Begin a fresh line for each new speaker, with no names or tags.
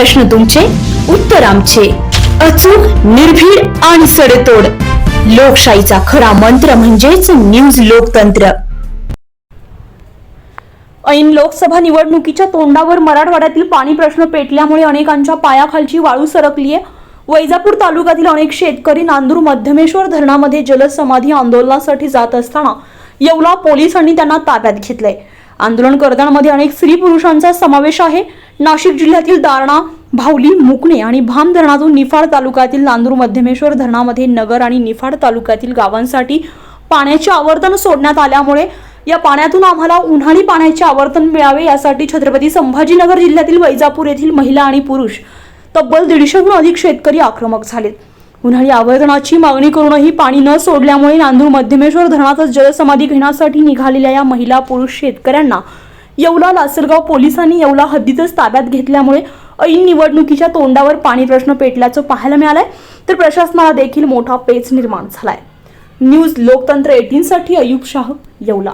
प्रश्न तुमचे उत्तर आमचे. अचूक निर्भीड आणि सडेतोड. लोकशाहीचा खरा मंत्र म्हणजेच न्यूज लोकतंत्र.
ऐन लोकसभा निवडणुकीच्या तोंडावर मराठवाड्यातील पाणी प्रश्न पेटल्यामुळे अनेकांच्या पायाखालची वाळू सरकली आहे वैजापूर तालुक्यातील अनेक शेतकरी नांदूर मध्यमेश्वर धरणामध्ये जलसमाधी आंदोलनासाठी जात असताना येवला पोलिसांनी त्यांना ताब्यात घेतलंय. आंदोलनकर्त्यांमध्ये अनेक स्त्री पुरुषांचा समावेश आहे. नाशिक जिल्ह्यातील दारणा भावली मुकणे आणि भाम धरणातून निफाड तालुक्यातील नांदूर मध्यमेश्वर धरणामध्ये नगर आणि निफाड तालुक्यातील गावांसाठी पाण्याचे आवर्तन सोडण्यात आल्यामुळे या पाण्यातून आम्हाला उन्हाळी पाण्याचे आवर्तन मिळावे यासाठी छत्रपती संभाजीनगर जिल्ह्यातील वैजापूर येथील महिला आणि पुरुष तब्बल दीडशेहून अधिक शेतकरी आक्रमक झालेत. उन्हाळी आवर्तनाची मागणी करूनही पाणी न सोडल्यामुळे नांदूर मध्यमेश्वर धरणातच जलसमाधी घेण्यासाठी निघालेल्या या महिला पुरुष शेतकऱ्यांना येवला लासलगाव पोलिसांनी येवला हद्दीतच ताब्यात घेतल्यामुळे ऐन निवडणुकीच्या तोंडावर पाणी प्रश्न पेटल्याचं पाहायला मिळालंय. तर प्रशासनाला देखील मोठा पेच निर्माण झालाय. न्यूज लोकतंत्र एटीन साठी अयुब शाह येवला.